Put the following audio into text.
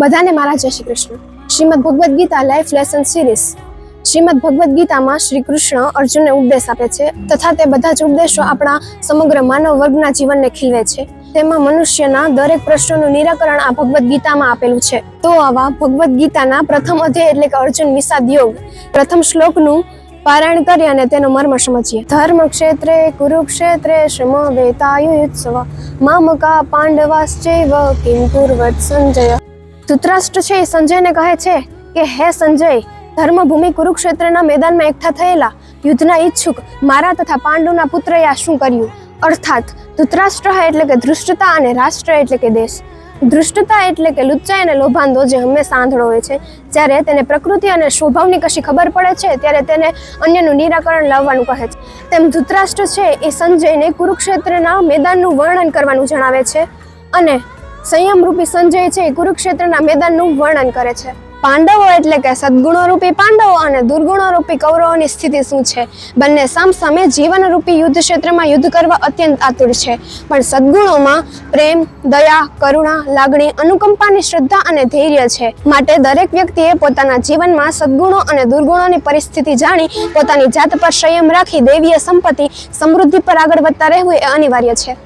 બધાને મારા જય Shri Krishna. Shrimad Bhagavad Gita life lesson series Shrimad Bhagavad ગીતામાં શ્રી કૃષ્ણ અર્જુનને ઉપદેશ આપે છે તથા તે બધા જ ઉપદેશો આપણા સમગ્ર માનવ વર્ગના જીવનને ખીલવે છે. તેમાં મનુષ્યના દરેક પ્રશ્નોનું નિરાકરણ આ ભગવદ્ ગીતામાં આપેલું છે. તો આવા ભગવદ્ ગીતાના પ્રથમ અધ્યાય એટલે કે અર્જુન વિષાદ યોગ, પ્રથમ શ્લોકનું પારાયણ કરી અને તેનો મર્મ સમજીએ. ધર્મ ક્ષેત્રે, કુરુક્ષેત્રે શ્રમ વેતાયુત્સવ મામકા પાંડવાશ્ચૈવ, કિમ સંજય. ધૃતરાષ્ટ્ર છે એ સંજયને કહે છે કે, હે સંજય, ધર્મભૂમિ કુરુક્ષેત્રના મેદાનમાં એકઠા થયેલા યુદ્ધના ઈચ્છુક મારા તથા પાંડુના પુત્રએ આ શું કર્યું? અર્થાત, ધૃતરાષ્ટ્ર એટલે કે ધૃષ્ટતા અને રાષ્ટ્ર એટલે કે દેશ. ધૃષ્ટતા એટલે કે લુચ્ચાઈ અને લોભાંધો જે હંમેશા આંધળો હોય છે. જ્યારે તેને પ્રકૃતિ અને સ્વભાવની કશી ખબર પડે છે, ત્યારે તેને અન્યનું નિરાકરણ લાવવાનું કહે છે. તેમ ધૃતરાષ્ટ્ર છે એ સંજયને કુરુક્ષેત્રના મેદાનનું વર્ણન કરવાનું જણાવે છે. અને સંયમરૂપી સંજય છે કુરુક્ષેત્રના મેદાનનું વર્ણન કરે છે. પાંડવો એટલે કે સદગુણો રૂપી પાંડવો અને દુર્ગુણો રૂપી કૌરવોની સ્થિતિ શું છે? બંને સામસામે જીવનરૂપી યુદ્ધ ક્ષેત્રમાં યુદ્ધ કરવા અત્યંત આતુર છે. પણ સદગુણોમાં પ્રેમ, દયા, કરુણા, લાગણી, અનુકંપાની શ્રદ્ધા અને ધૈર્ય છે. માટે દરેક વ્યક્તિએ પોતાના જીવનમાં સદગુણો અને દુર્ગુણોની પરિસ્થિતિ જાણી પોતાની જાત પર સંયમ રાખી દૈવીય સંપત્તિ સમૃદ્ધિ પર આગળ વધતા રહેવું એ અનિવાર્ય છે.